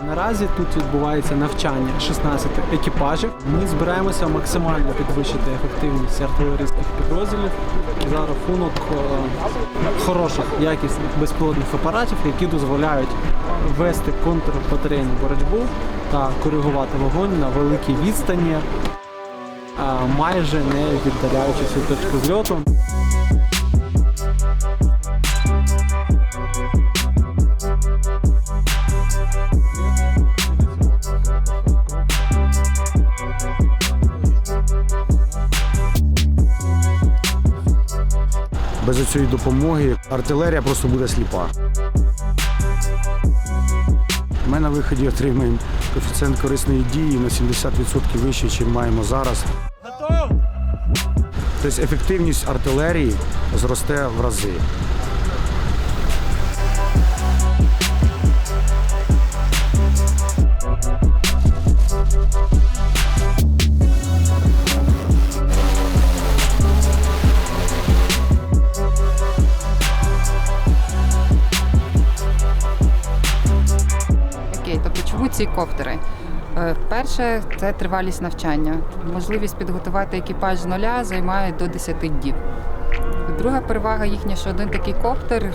Наразі тут відбувається навчання 16 екіпажів. Ми збираємося максимально підвищити ефективність артилерійських підрозділів за рахунок е, хороших якісних безпілотних апаратів, які дозволяють вести контрбатарейну боротьбу та коригувати вогонь на великій відстані, е, майже не віддаляючись від точки зльоту. Без цієї допомоги артилерія просто буде сліпа. Ми на виході отримаємо коефіцієнт корисної дії на 70% вищий, ніж маємо зараз. Тобто ефективність артилерії зросте в рази. Ці коптери? Е, Перше, це тривалість навчання. Можливість підготувати екіпаж з нуля займає до 10 днів. Друга перевага їхня, що один такий коптер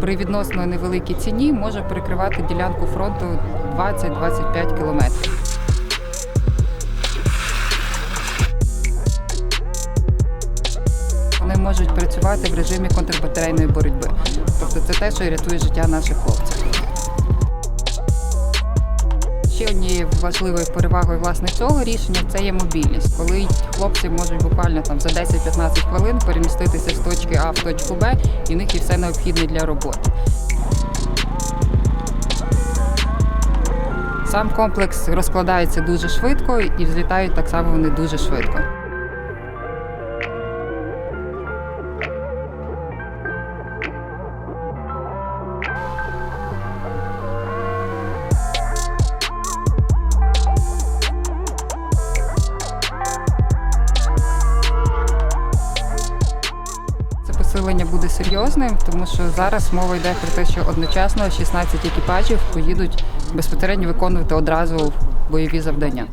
при відносно невеликій ціні може перекривати ділянку фронту 20-25 кілометрів. Вони можуть працювати в режимі контрбатарейної боротьби. Тобто це те, що рятує життя наших хлопців. Ще однією важливою перевагою власне цього рішення це є мобільність, коли хлопці можуть буквально там за 10-15 хвилин переміститися з точки А в точку Б, і в них є все необхідне для роботи. Сам комплекс розкладається дуже швидко і взлітають так само вони дуже швидко. Це буде серйозним, тому що зараз мова йде про те, що одночасно 16 екіпажів поїдуть безпосередньо виконувати одразу бойові завдання.